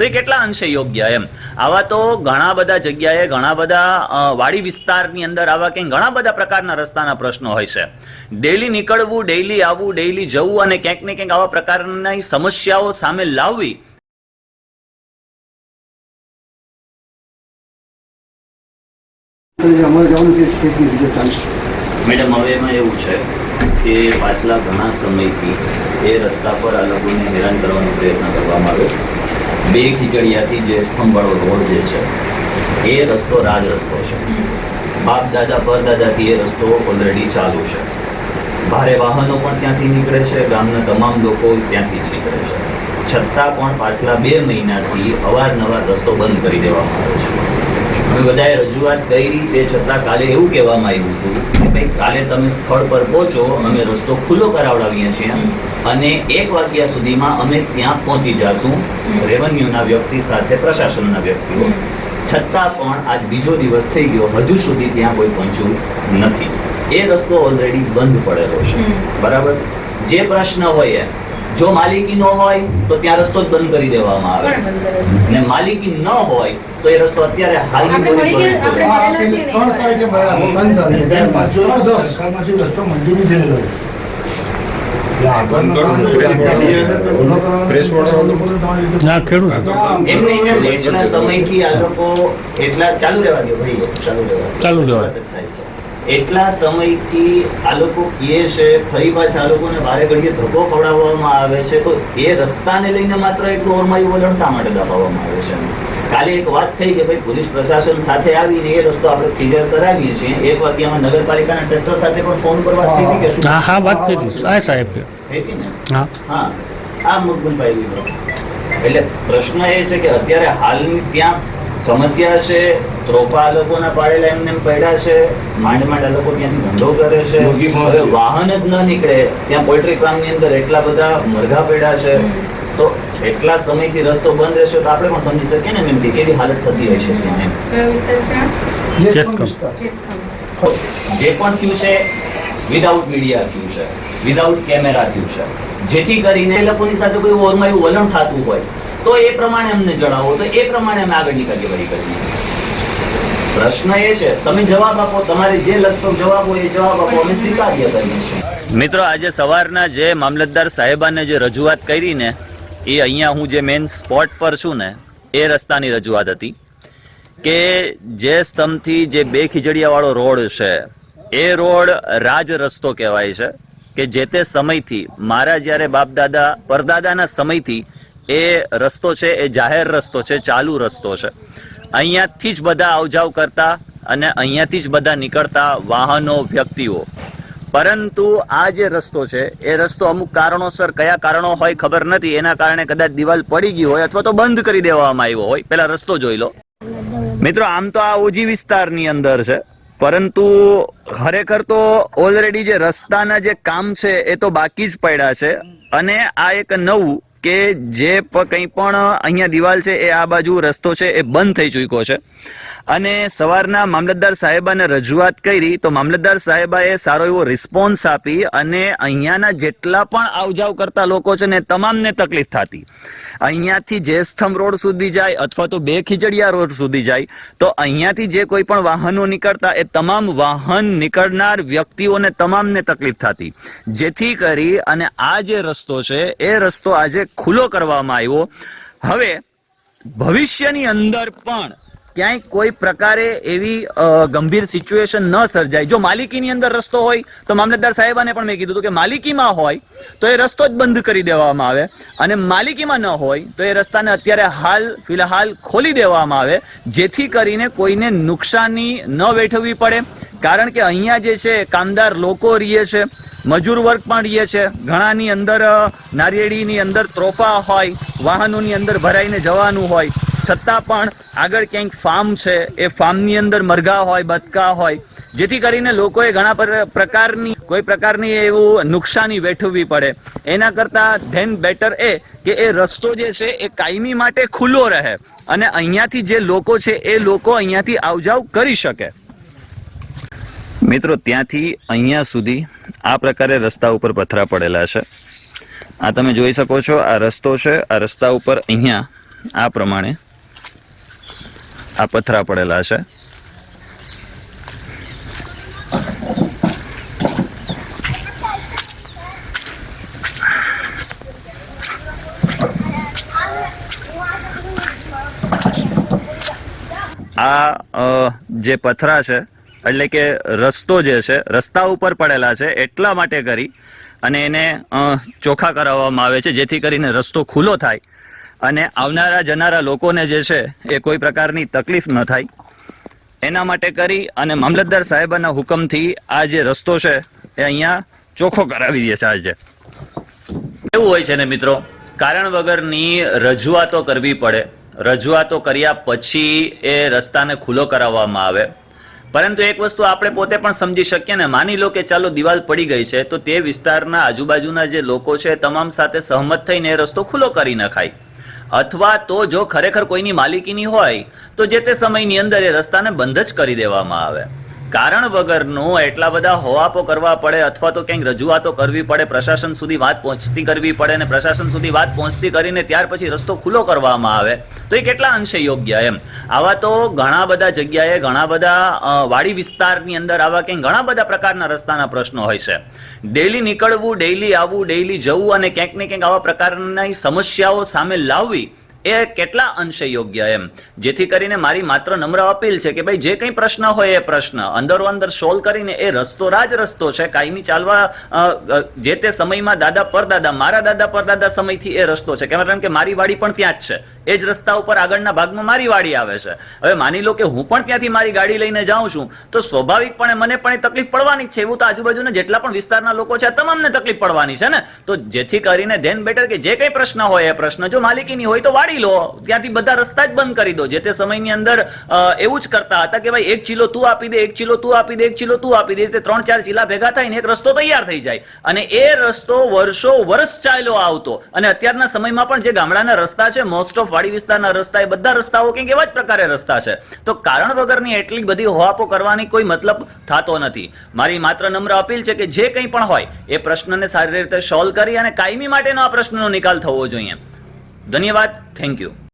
તો એ કેટલા અંશે યોગ્ય એમ? આવા તો ઘણા બધા જગ્યાએ ઘણા બધા વાડી વિસ્તારની અંદર આવા કંઈક ઘણા બધા પ્રકારના રસ્તાના પ્રશ્નો હોય છે. ડેઈલી નીકળવું ડેઈલી આવવું ડેઈલી જવું અને ક્યાંક ને ક્યાંક આવા પ્રકારની સમસ્યાઓ સામે લાવવી. મેડમ હવે એમાં એવું છે કે પાછલા ઘણા સમયથી એ રસ્તા પર આ લોકોને હેરાન કરવાનો પ્રયત્ન કરવામાં આવ્યો. બે ખીચડિયાથી જે સ્તંભવાળો રોડ જે છે, એ રસ્તો રાજ રસ્તો છે. બાપ દાદા પરદાદાથી એ રસ્તો ઓલરેડી ચાલુ છે. ભારે વાહનો પણ ત્યાંથી નીકળે છે, ગામના તમામ લોકો ત્યાંથી જ નીકળે છે. છતાં પણ પાછલા બે મહિનાથી અવારનવાર રસ્તો બંધ કરી દેવામાં આવ્યો છે. અમે બધાએ રજૂઆત કરી તે છતાં કાલે એવું કહેવામાં આવ્યું હતું કે, ભાઈ, કાલે તમે સ્થળ પર પહોંચો, અમે રસ્તો ખુલ્લો કરાવડાવીએ છીએ. અને એક વાગ્યા સુધીમાં અમે ત્યાં પહોંચી જશું રેવન્યુના વ્યક્તિ સાથે પ્રશાસનના વ્યક્તિઓ. છતાં પણ આજ બીજો દિવસ થઈ ગયો. હજુ સુધી ત્યાં કોઈ પહોંચ્યું નથી. એ રસ્તો ઓલરેડી બંધ પડેલો છે. બરાબર? જે પ્રશ્ન હોય એ. જો માલિકી ન હોય તો ત્યાં રસ્તો જ બંધ કરી દેવામાં આવે. અને માલિકી ન હોય તો એ રસ્તો અત્યારે હાલની ને રસ્તો મંજૂરી થયેલો છે. ના ખેડૂત. એટલા સમયથી આ લોકો એટલા ચાલુ રહેવા દો ભાઈ ચાલુ રહેવા ચાલુ રહેવા છે. એટલા સમયથી આ લોકો કહે છે ફરી પાછા આ લોકોને વારે ઘડીએ ધક્કો ખવડાવવામાં આવે છે. તો એ રસ્તાને લઈને માત્ર એટલું ઓરમાયું વલણ શા માટે દબાવવામાં આવે છે? કાલે એક વાત થઈ કે ભાઈ પોલીસ પ્રશાસન સાથે આવીને એ રસ્તો આપણે ક્લિયર કરાવીએ છીએ. એક વાગ્યામાં નગરપાલિકાના ટ્રેક્ટર સાથે પણ ફોન પર વાત થઈ કે શું? હા હા વાત થઈ હતી. સાહેબ સાહેબ. થઈ હતી ને? હા. હા. આ મુકબલભાઈ એટલે પ્રશ્ન એ છે કે અત્યારે હાલની ત્યાં સમસ્યા છે ત્રોફા લોકોના પાડેલા એમને પડ્યા છે માંડ માંડ આ લોકો ત્યાંથી ધંધો કરે છે. વાહન જ ન નીકળે. ત્યાં પોલ્ટ્રી ફાર્મની અંદર એટલા બધા મરઘા પડ્યા છે. તો એટલા સમયથી રસ્તો બંધ રહેશે તો આપણે પણ સમજી શકીએ ને એમ કે કેવી હાલત થતી હોય છે એમ. કયો વિસ્તાર છે? આ? જે પણ થયું છે વિધાઉટ મીડિયા થયું છે વિધાઉટ કેમેરા થયું છે. જેથી કરીને એ લોકોની સાથે કોઈ ઓરમાયું વલણ થતું હોય તો એ પ્રમાણે અમને જણાવો તો એ પ્રમાણે અમે આગળની કાર્યવાહી કરીએ. પ્રશ્ન એ છે તમે જવાબ આપો તમારે જે લગતો જવાબ હોય એ જવાબ આપો અમે સ્વીકાર્ય કરીએ છીએ. મિત્રો આજે સવારના જે મામલતદાર સાહેબાને જે રજૂઆત કરી ને એ અહીંયા હું જે મેઇન સ્પોટ પર છું ને, એ રસ્તાની રજૂઆત હતી કે જે સ્તંભથી જે બે ખીજડીયાવાળો રોડ છે, એ રોડ રાજ રસ્તો કહેવાય છે કે જે તે સમયથી, મારા જ્યારે બાપદાદા, પરદાદાના સમયથી એ રસ્તો છે, એ જાહેર રસ્તો છે, ચાલુ રસ્તો છે. અહીંયાથી જ બધા આવજાવ કરતા અને અહીંયાથી જ બધા નીકળતા વાહનો, વ્યક્તિઓ. પરંતુ આ જે રસ્તો છે, એ રસ્તો અમુક કારણોસર કયા કારણો હોય ખબર નથી. એના કારણે કદાચ દિવાલ પડી ગઈ હોય અથવા તો બંધ કરી દેવામાં આવ્યો હોય. પેલા રસ્તો જોઈ લો. મિત્રો, આમ તો આ ઓજી વિસ્તારની અંદર છે. પરંતુ ખરેખર તો ઓલરેડી જે રસ્તાના જે કામ છે, એ તો બાકી જ પડ્યા છે. અને આ એક નવું કે જે કંઈ પણ અહીંયા દિવાલ છે, એ આ બાજુ રસ્તો છે, એ બંધ થઈ ચૂક્યો છે. અને સવારના મામલતદાર સાહેબાને રજૂઆત કરી, તો મામલતદાર સાહેબાએ સારો એવો રિસ્પોન્સ આપી અને અહીંયાના જેટલા પણ આવજાવ કરતા લોકો છે ને તમામને તકલીફ થતી. અહીંયાથી જે સ્તંભ રોડ સુધી જાય અથવા તો બે ખીચડિયા રોડ સુધી જાય, તો અહીંયાથી જે કોઈ પણ વાહનો નીકળતા, એ તમામ વાહન નીકળનાર વ્યક્તિઓને તમામને તકલીફ થતી. જેથી કરી અને આ જે રસ્તો છે, એ રસ્તો આજે ખુલ્લો કરવામાં આવ્યો. હવે ભવિષ્યની અંદર પણ ક્યાંય કોઈ પ્રકારે એવી ગંભીર સિચ્યુએશન ન સર્જાય. જો માલિકીની અંદર રસ્તો હોય, તો મામલતદાર સાહેબાને પણ મેં કીધું હતું કે માલિકીમાં હોય, તો એ રસ્તો જ બંધ કરી દેવામાં આવે. અને માલિકીમાં ન હોય, તો એ રસ્તાને અત્યારે હાલ, ફિલહાલ ખોલી દેવામાં આવે, જેથી કરીને કોઈને નુકસાની ન વેઠવવી પડે. કારણ કે અહીંયા જે છે, કામદાર લોકો રહીએ છે, મજૂર વર્ગ પણ રહીએ છે. ઘણાની અંદર નારિયેળીની અંદર ત્રોફા હોય, વાહનોની અંદર ભરાઈને જવાનું હોય. છતાં પણ આગળ ક્યાંક ફાર્મ છે, એ ફાર્મની અંદર મરઘા હોય, બતકા હોય. જેથી કરીને લોકોએ ઘણા પર- પ્રકારની, કોઈ પ્રકારની એવું નુકસાની વેઠવવી પડે. એના કરતાં ધેન બેટર એ કે એ રસ્તો જે છે, એ કાયમી માટે ખુલ્લો રહે. અને અહીંયાથી જે લોકો છે, એ લોકો અહીંયાથી આવજાવ કરી શકે. મિત્રો, ત્યાંથી અહીંયા સુધી આ પ્રકારે રસ્તા ઉપર પથરા પડેલા છે. આ તમે જોઈ શકો છો, આ રસ્તો છે, આ રસ્તા ઉપર અહીંયા આ પ્રમાણે આ પથરા પડેલા છે. આ જે પથરા છે એટલે કે રસ્તો જે છે, રસ્તા ઉપર પડેલા છે, એટલા માટે કરી અને એને ચોખ્ખા કરાવવામાં આવે છે, જેથી કરીને રસ્તો ખુલ્લો થાય અને આવનારા, જનારા લોકોને જે છે, એ કોઈ પ્રકારની તકલીફ ન થાય. એના માટે કરી અને મામલતદાર સાહેબના હુકમથી આ જે રસ્તો છે, એ અહીંયા ચોખ્ખો કરાવી દે છે આજે. એવું હોય છે ને મિત્રો? કારણ વગરની રજૂઆતો કરવી પડે. રજૂઆતો કર્યા પછી એ રસ્તાને ખુલ્લો કરાવવામાં આવે. પરંતુ એક વસ્તુ આપણે પોતે પણ સમજી શકીએ ને માની લો કે ચાલો દિવાલ પડી ગઈ છે, તો તે વિસ્તારના આજુબાજુના જે લોકો છે તમામ સાથે સહમત થઈને એ રસ્તો ખુલ્લો કરી નખાય. અથવા તો જો ખરેખર કોઈની માલિકીની હોય, તો જે તે સમયની અંદર એ રસ્તાને બંધ જ કરી દેવામાં આવે. કારણ વગરનું એટલા બધા હોવાપો કરવા પડે અથવા તો ક્યાંક રજૂઆતો કરવી પડે, પ્રશાસન સુધી વાત પહોંચતી કરવી પડે અને પ્રશાસન સુધી વાત પહોંચતી કરીને ત્યાર પછી રસ્તો ખુલ્લો કરવામાં આવે, તો એ કેટલા અંશે યોગ્ય એમ? આવા તો ઘણા બધા જગ્યાએ, ઘણા બધા વાડી વિસ્તારની અંદર આવા ક્યાંક ઘણા બધા પ્રકારના રસ્તાના પ્રશ્નો હોય છે. ડેઇલી નીકળવું ડેઇલી આવવું ડેઈલી જવું અને ક્યાંક ને ક્યાંક આવા પ્રકારની સમસ્યાઓ સામે લાવવી એ કેટલા અંશે યોગ્ય એમ? જેથી કરીને મારી માત્ર નમ્ર અપીલ છે કે ભાઈ જે કંઈ પ્રશ્ન હોય એ પ્રશ્ન. અંદરો અંદર સોલ્વ કરીને એ રસ્તો રાજ રસ્તો છે, કાયમી ચાલવા જે તે સમયમાં દાદા પરદાદા, મારા દાદા પરદાદા સમયથી એ રસ્તો છે. કારણ કે મારી વાડી પણ ત્યાં જ છે. એ જ રસ્તા ઉપર આગળના ભાગમાં મારી વાડી આવે છે. હવે માની લો કે હું પણ ત્યાંથી મારી ગાડી લઈને જાઉં છું, તો સ્વાભાવિકપણે મને પણ એ તકલીફ પડવાની જ છે. એવું તો આજુબાજુના જેટલા પણ વિસ્તારના લોકો છે તમામને તકલીફ પડવાની છે ને? તો જેથી કરીને ધેન બેટર કે જે કંઈ પ્રશ્ન હોય એ પ્રશ્ન. જો માલિકીની હોય તો વાડી લો, ત્યાંથી બધા રસ્તા જ બંધ કરી દો. જે તે સમયની અંદર એવું જ કરતા હતા કે ભાઈ, એક ચીલો તું આપી દે, એક ચીલો તું આપી દે, એક ચીલો તું આપી દે. તે ત્રણ ચાર ચીલા ભેગા થઈને એક રસ્તો તૈયાર થઈ જાય. અને એ રસ્તો વર્ષો વર્ષ ચાલ્યો આવતો. અને અત્યારના સમયમાં પણ જે ગામડાના રસ્તા છે મોસ્ટ ઓફ વાડી વિસ્તારના રસ્તા, એ બધા રસ્તાઓ કંઈક એવા જ પ્રકારે રસ્તા છે. તો કારણ વગરની એટલી બધી હોવાપો કરવાની કોઈ મતલબ થતો નથી. મારી માત્ર નમ્ર અપીલ છે કે જે કંઈ પણ હોય, એ પ્રશ્નને સારી રીતે સોલ્વ કરી અને કાયમી માટેનો આ પ્રશ્નનો નિકાલ થવો જોઈએ. ધન્યવાદ થેન્ક યુ